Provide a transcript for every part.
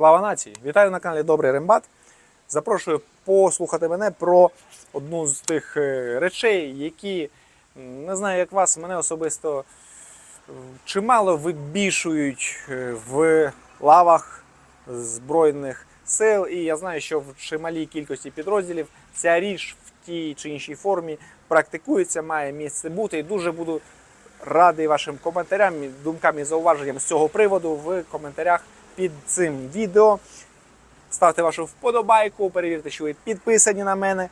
Слава нації! Вітаю на каналі Добрий Рембат. Запрошую послухати мене про одну з тих е, речей, які не знаю, як вас, мене особисто е, чимало вибішують е, в лавах Збройних сил. І я знаю, що в чималій кількості підрозділів ця річ в тій чи іншій формі практикується, має місце бути. І дуже буду радий вашим коментарям, думкам і зауваженням з цього приводу в коментарях під цим відео. Ставте вашу вподобайку, перевірте, що ви підписані на мене.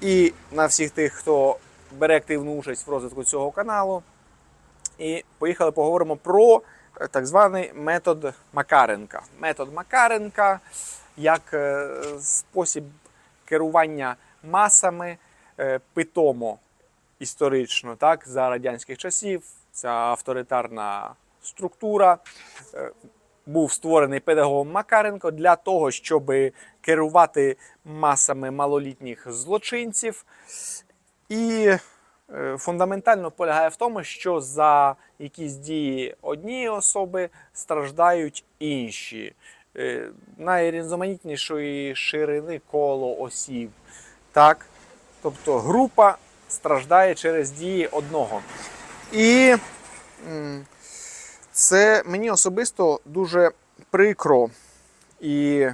І на всіх тих, хто бере активну участь в розвитку цього каналу. І поїхали поговоримо про е, так званий метод Макаренка. Метод Макаренка як е, спосіб керування масами е, питомо історично, так, за радянських часів. Ця авторитарна структура був створений педагогом Макаренко для того, щоб керувати масами малолітніх злочинців. І е, фундаментально полягає в тому, що за якісь дії однієї особи страждають інші. Е, Найрізноманітнішої ширини коло осіб. Так? Тобто група страждає через дії одного. І це мені особисто дуже прикро і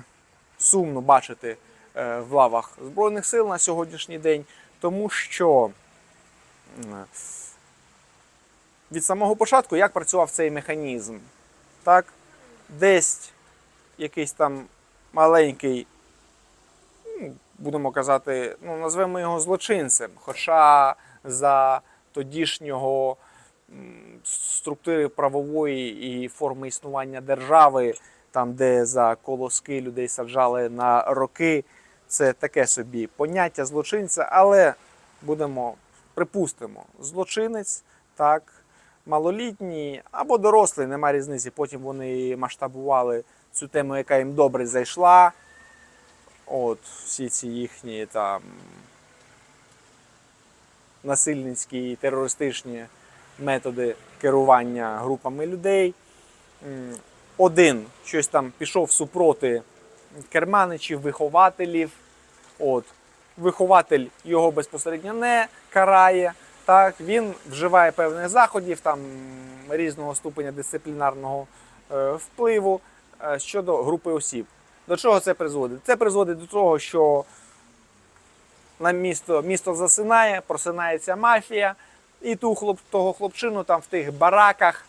сумно бачити е, в лавах Збройних сил на сьогоднішній день, тому що від самого початку як працював цей механізм. Так? Десь якийсь там маленький, ну, будемо казати, ну, назвемо його злочинцем. Хоча за тодішнього структури правової і форми існування держави, там, де за колоски людей саджали на роки, це таке собі поняття злочинця, але будемо припустимо, злочинець, так, малолітній або дорослий, нема різниці. Потім вони масштабували цю тему, яка їм добре зайшла. От, всі ці їхні там насильницькі і терористичні методи керування групами людей. Один щось там пішов супроти керманичів, вихователів. От, вихователь його безпосередньо не карає. Так, він вживає певних заходів там різного ступеня дисциплінарного е, впливу е, щодо групи осіб. До чого це призводить? Це призводить до того, що на місто, місто засинає, просинається мафія, і ту хлоп, того хлопчину там в тих бараках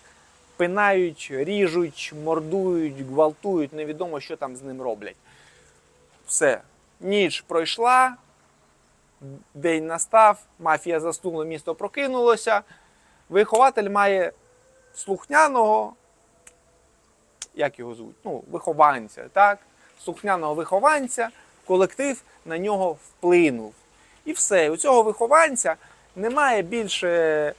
пинають, ріжуть, мордують, гвалтують, невідомо, що там з ним роблять. Все. Ніч пройшла, день настав, мафія заснула, місто прокинулося. Вихователь має слухняного, як його звуть? Ну, вихованця, так? Слухняного вихованця, колектив на нього вплинув. І все. У цього вихованця немає більше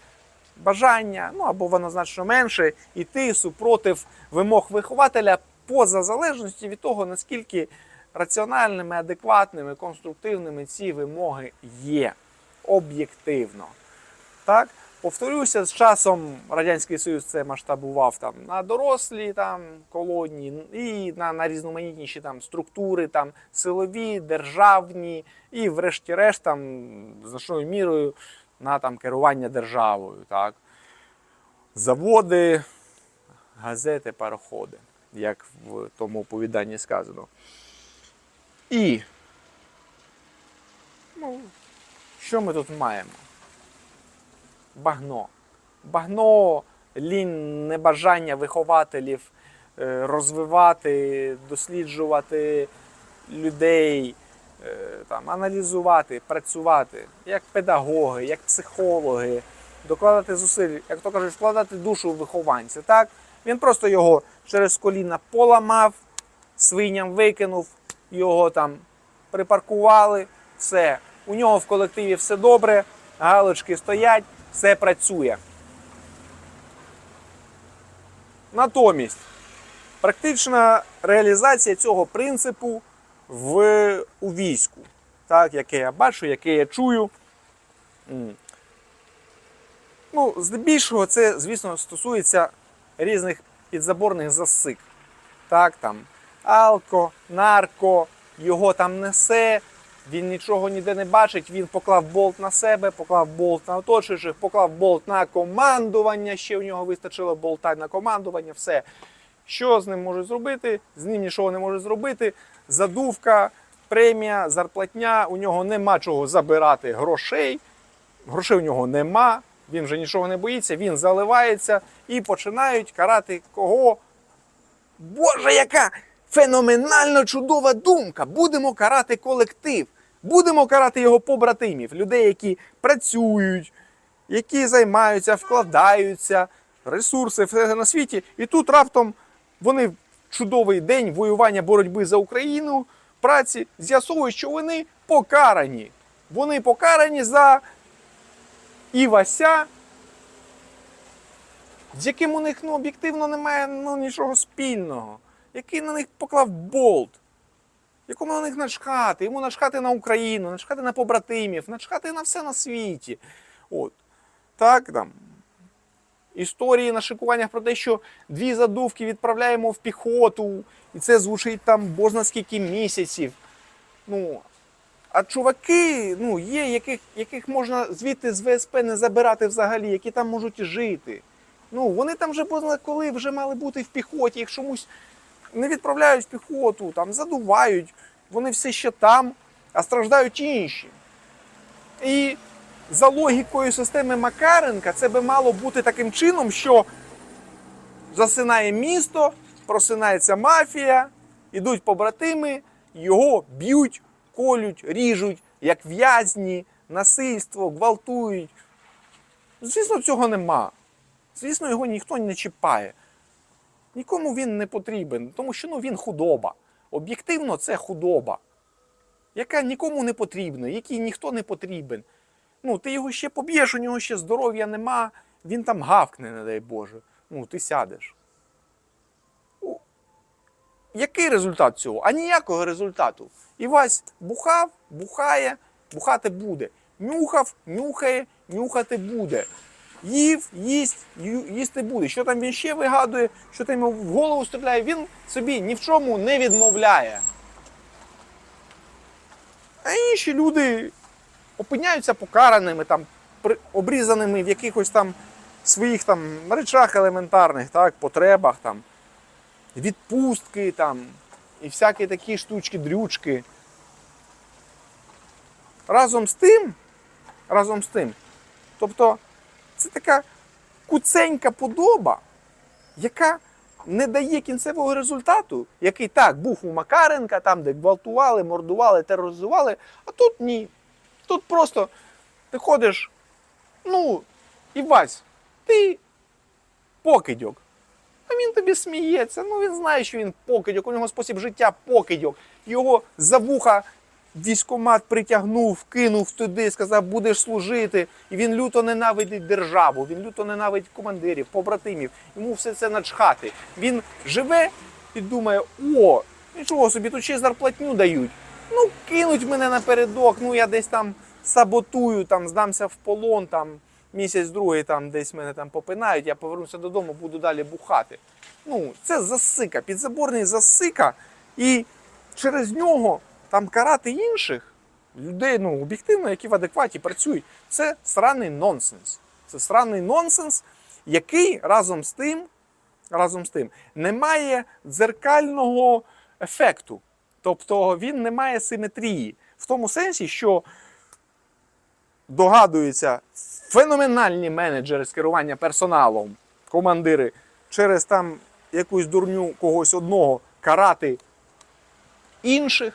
бажання, ну або воно значно менше, йти супротив вимог вихователя поза залежності від того, наскільки раціональними, адекватними, конструктивними ці вимоги є об'єктивно. Так? Повторюся, з часом Радянський Союз це масштабував там на дорослі там, колонії і на, на різноманітніші там структури, там силові, державні, і, врешті-решт, значною мірою на там керування державою. Так? Заводи, газети, пароходи, як в тому оповіданні сказано. І ну, що ми тут маємо? Багно. Багно, лінь, небажання вихователів е, розвивати, досліджувати людей, там, аналізувати, працювати як педагоги, як психологи, докладати зусиль, як то кажуть, вкладати душу в вихованця. Так? Він просто його через коліна поламав, свиням викинув, його там припаркували, все. У нього в колективі все добре, галочки стоять, все працює. Натомість, практична реалізація цього принципу в, у війську, так, яке я бачу, яке я чую. Ну, здебільшого, це, звісно, стосується різних підзаборних засик. Так, там, алко, нарко, його там несе, він нічого ніде не бачить, він поклав болт на себе, поклав болт на оточуючих, поклав болт на командування, ще в нього вистачило болта на командування, все. Що з ним можуть зробити? З ним нічого не можуть зробити. Задувка, премія, зарплатня, у нього нема чого забирати грошей. Грошей у нього нема, він вже нічого не боїться, він заливається і починають карати кого? Боже, яка феноменально чудова думка! Будемо карати колектив, будемо карати його побратимів, людей, які працюють, які займаються, вкладаються, ресурси все на світі. І тут раптом вони чудовий день воювання боротьби за Україну, праці з'ясовують, що вони покарані. Вони покарані за Івася, з яким у них ну, об'єктивно немає ну, нічого спільного, який на них поклав болт, якому на них начхати, йому начхати на Україну, начхати на побратимів, начхати на все на світі. От. Так, там. Історії на шикуваннях про те, що дві задувки відправляємо в піхоту, і це звучить там бозна скільки місяців. Ну, а чуваки, ну, є, яких, яких можна звідти з ВСП не забирати взагалі, які там можуть жити. Ну, вони там вже позна коли вже мали бути в піхоті, їх чомусь не відправляють в піхоту, там задувають, вони все ще там, а страждають інші. І за логікою системи Макаренка, це би мало бути таким чином, що засинає місто, просинається мафія, ідуть побратими, його б'ють, колють, ріжуть, як в'язні, насильство, гвалтують. Звісно, цього нема. Звісно, його ніхто не чіпає. Нікому він не потрібен, тому що ну, він худоба. Об'єктивно, це худоба, яка нікому не потрібна, якій ніхто не потрібен. Ну, ти його ще поб'єш, у нього ще здоров'я нема, він там гавкне, не дай Боже. Ну, ти сядеш. Ну, Який результат цього? А ніякого результату. Івась бухав, бухає, бухати буде. Нюхав, нюхає, нюхати буде. Їв, їсть, їсти буде. Що там він ще вигадує, що там йому в голову стріляє, він собі ні в чому не відмовляє. А інші люди опиняються покараними, там, обрізаними в якихось там своїх там речах елементарних, так, потребах, там, відпустки там, і всякі такі штучки, дрючки. Разом з тим, разом з тим, тобто це така куценька подоба, яка не дає кінцевого результату, який так був у Макаренка, там, де гвалтували, мордували, тероризували, а тут ні. Тут просто ти ходиш, ну, і Вась, ти покидьок. А він тобі сміється. Ну він знає, що він покидьок, у нього спосіб життя покидьок. Його за вуха військомат притягнув, кинув туди, сказав, будеш служити. І він люто ненавидить державу, він люто ненавидить командирів, побратимів. Йому все це начхати. Він живе і думає: о, нічого собі, тут ще й зарплатню дають. Ну, кинуть мене напередок, ну я десь там саботую, там здамся в полон, там місяць другий там десь мене там попинають, я повернуся додому, буду далі бухати. Ну, це засика, підзаборний засика, і через нього там карати інших людей, ну, об'єктивно, які в адекваті працюють, це сраний нонсенс. Це сраний нонсенс, який разом з тим, разом з тим не має дзеркального ефекту. Тобто він не має симетрії в тому сенсі, що догадуються феноменальні менеджери з керування персоналом, командири, через там якусь дурню когось одного карати інших,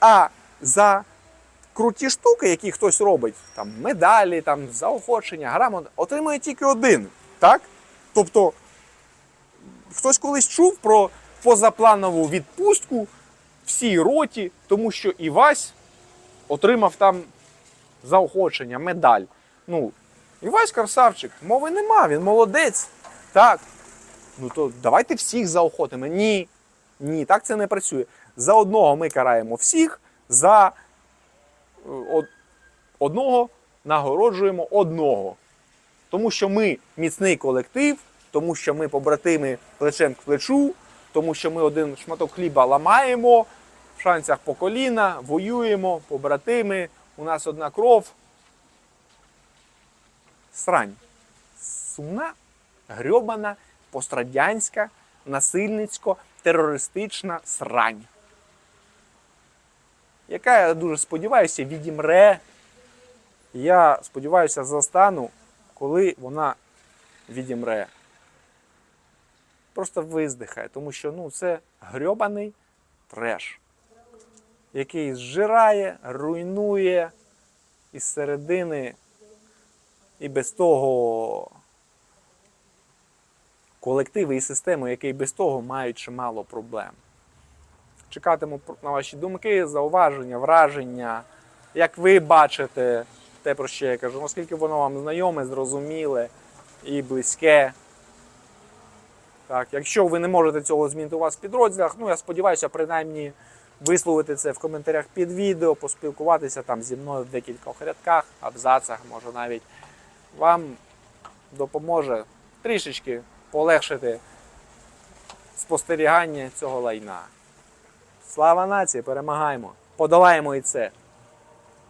а за круті штуки, які хтось робить, там медалі, там заохочення, грамот, отримує тільки один. Так? Тобто хтось колись чув про позапланову відпустку всій роті, тому що Івась отримав там заохочення, медаль. Ну, Івась красавчик, мови нема, він молодець. Так. Ну то давайте всіх заохотимо. Ні. Ні, так це не працює. За одного ми караємо всіх, за е, одного нагороджуємо одного. Тому що ми міцний колектив, тому що ми побратими плечем к плечу, тому що ми один шматок хліба ламаємо, в шанцях по коліна, воюємо, побратими, у нас одна кров. Срань. Сумна, грьобана, пострадянська, насильницько, терористична срань. Яка, я дуже сподіваюся, відімре. Я сподіваюся, застану, коли вона відімре. Просто виздихає, тому що ну, це грьобаний треш, який зжирає, руйнує із середини і без того колективи і системи, які без того мають чимало проблем. Чекатиму на ваші думки, зауваження, враження, як ви бачите те, про що я кажу, наскільки воно вам знайоме, зрозуміле і близьке. Так, якщо ви не можете цього змінити у вас в підрозділах, ну я сподіваюся, принаймні висловити це в коментарях під відео, поспілкуватися там зі мною в декількох рядках, абзацах, може навіть вам допоможе трішечки полегшити спостерігання цього лайна. Слава нації, перемагаємо! Подолаємо і це!